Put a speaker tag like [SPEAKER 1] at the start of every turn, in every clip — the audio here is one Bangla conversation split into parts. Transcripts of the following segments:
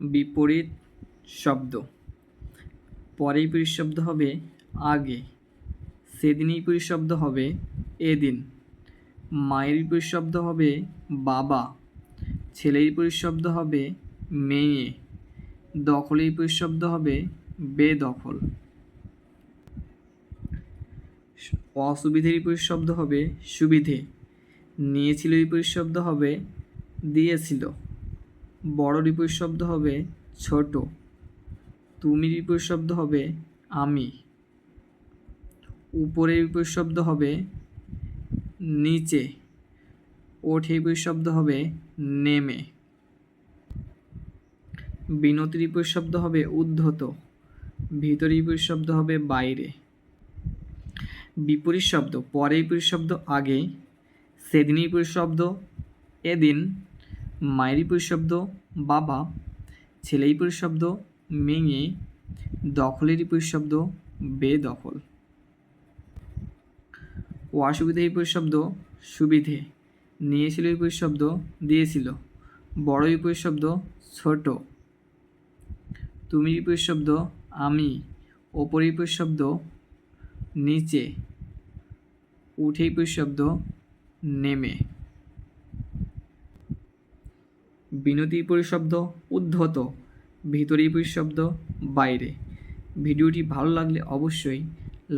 [SPEAKER 1] বিপরীত শব্দ। পরেই বিপরীত হবে আগে। সেদিনই বিপরীত শব্দ হবে এদিন। মায়ের বিপরীত শব্দ হবে বাবা। ছেলের বিপরীত শব্দ হবে মেয়ে। দখলের বিপরীত শব্দ হবে বেদখল। অসুবিধের বিপরীত হবে সুবিধে। নিয়েছিল বিপরীত শব্দ হবে দিয়েছিল। বড় বিপরীত শব্দ হবে ছোট। তুমি বিপরীত শব্দ হবে আমি। উপরের বিপরীত শব্দ হবে নিচে। ওঠে বিপরীত শব্দ হবে নেমে। বিনতির বিপরীত শব্দ হবে উদ্ধত। ভিতরে বিপরীত শব্দ হবে বাইরে। বিপরীত শব্দ, পরে বিপরীত শব্দ আগে সেদিনই বিপরীত শব্দ, এদিন মায়ের বিপরীত শব্দ, বাবা ছেলের বিপরীত শব্দ মেয়ে দখলের বিপরীত শব্দ, বেদখল। অসুবিধা বিপরীত শব্দ, সুবিধে। নিয়েছিল বিপরীত শব্দ, দিয়েছিল। বড় বিপরীত শব্দ, ছোট। তুমি বিপরীত শব্দ, আমি। ওপর বিপরীত শব্দ, নিচে। উঠে বিপরীত শব্দ, নেমে। বিনতি পরিশব্দ উদ্ধত, ভিতরী পরিশব্দ বাইরে। ভিডিওটি ভালো লাগলে অবশ্যই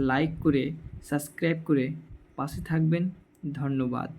[SPEAKER 1] লাইক করে সাবস্ক্রাইব করে পাশে থাকবেন। ধন্যবাদ।